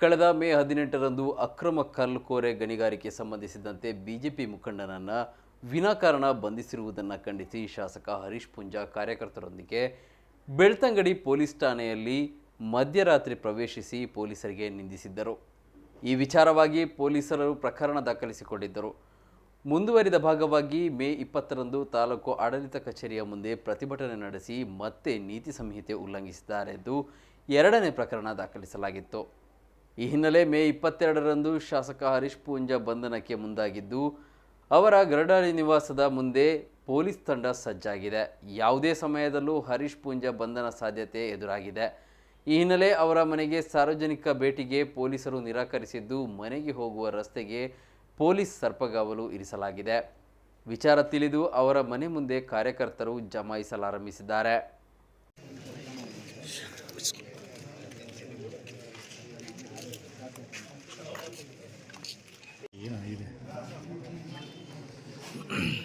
ಕಳೆದ ಮೇ ಹದಿನೆಂಟರಂದು ಅಕ್ರಮ ಕಲ್ಲುಕೋರೆ ಗಣಿಗಾರಿಕೆ ಸಂಬಂಧಿಸಿದಂತೆ ಬಿಜೆಪಿ ಮುಖಂಡನನ್ನು ವಿನಾಕಾರಣ ಬಂಧಿಸಿರುವುದನ್ನು ಖಂಡಿಸಿ ಶಾಸಕ ಹರೀಶ್ ಪುಂಜಾ ಕಾರ್ಯಕರ್ತರೊಂದಿಗೆ ಬೆಳ್ತಂಗಡಿ ಪೊಲೀಸ್ ಠಾಣೆಯಲ್ಲಿ ಮಧ್ಯರಾತ್ರಿ ಪ್ರವೇಶಿಸಿ ಪೊಲೀಸರಿಗೆ ನಿಂದಿಸಿದ್ದರು. ಈ ವಿಚಾರವಾಗಿ ಪೊಲೀಸರು ಪ್ರಕರಣ ದಾಖಲಿಸಿಕೊಂಡಿದ್ದರು. ಮುಂದುವರಿದ ಭಾಗವಾಗಿ ಮೇ ಇಪ್ಪತ್ತರಂದು ತಾಲೂಕು ಆಡಳಿತ ಕಚೇರಿಯ ಮುಂದೆ ಪ್ರತಿಭಟನೆ ನಡೆಸಿ ಮತ್ತೆ ನೀತಿ ಸಂಹಿತೆ ಉಲ್ಲಂಘಿಸಿದ್ದಾರೆಂದು ಎರಡನೇ ಪ್ರಕರಣ ದಾಖಲಿಸಲಾಗಿತ್ತು. ಈ ಹಿನ್ನೆಲೆ ಮೇ ಇಪ್ಪತ್ತೆರಡರಂದು ಶಾಸಕ ಹರೀಶ್ ಪೂಂಜಾ ಬಂಧನಕ್ಕೆ ಮುಂದಾಗಿದ್ದು, ಅವರ ಗರಡಾಳಿ ನಿವಾಸದ ಮುಂದೆ ಪೊಲೀಸ್ ತಂಡ ಸಜ್ಜಾಗಿದೆ. ಯಾವುದೇ ಸಮಯದಲ್ಲೂ ಹರೀಶ್ ಪೂಂಜಾ ಬಂಧನ ಸಾಧ್ಯತೆ ಎದುರಾಗಿದೆ. ಈ ಹಿನ್ನೆಲೆ ಅವರ ಮನೆಗೆ ಸಾರ್ವಜನಿಕ ಭೇಟಿಗೆ ಪೊಲೀಸರು ನಿರಾಕರಿಸಿದ್ದು, ಮನೆಗೆ ಹೋಗುವ ರಸ್ತೆಗೆ ಪೊಲೀಸ್ ಸರ್ಪಗಾವಲು ಇರಿಸಲಾಗಿದೆ. ವಿಚಾರ ತಿಳಿದು ಅವರ ಮನೆ ಮುಂದೆ ಕಾರ್ಯಕರ್ತರು ಜಮಾಯಿಸಲಾರಂಭಿಸಿದ್ದಾರೆ. Mm-hmm.